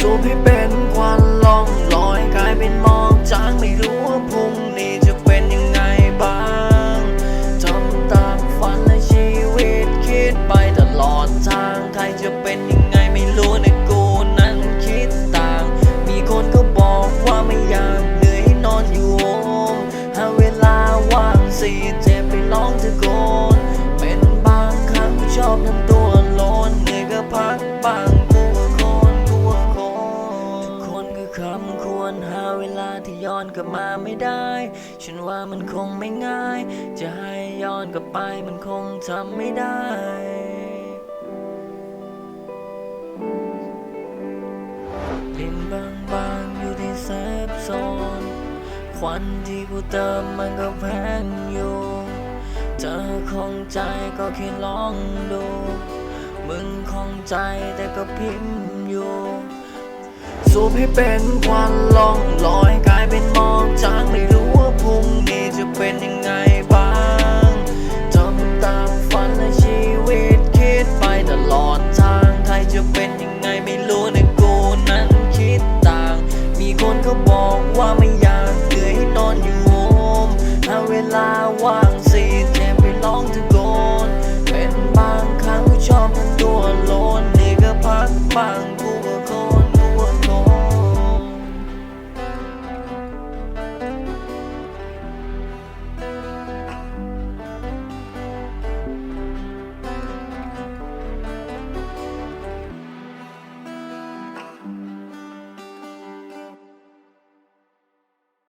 สูบให้เป็นควันล่องลอยกลายเป็นมอกจางไม่รู้ว่าพรุ่งนี้จะเป็นยังไงบ้างทำตามฝันและชีวิตคิดไปตลอดทางใครจะเป็นยังไงไม่รู้นะกูนั้นคิดต่าง มีคนก็บอกว่าไม่อยากเหนื่อยให้นอนอยู่โฮมหาเวลาว่างสิเจ็บไปร้องตะโกนเป็นบางครั้งชอบทำตัว อนกลับมาไม่ได้ ฉันว่ามันคงไม่ง่าย จะให้ย้อนกลับไปมันคงทำไม่ได้ดินบางบางๆอยู่ที่เซฟโซนควันที่กูเติมมันก็แพงอยู่เธอคงใจก็แค่ลองดู มึงคงใจแต่ก็พิมพ์อยู่สูบให้เป็นควันลองลอยกลายเป็นมองจางไม่รู้ว่าพรุ่งนี้จะเป็นยังไงบ้างทำตามฝันและชีวิตคิดไปตลอดทางใครจะเป็นยังไงไม่รู้นะกูนั้นคิดต่าง มีคนก็บอกว่าไม่อยากเหนื่อยให้นอนอยู่โฮมหาเวลาว่าง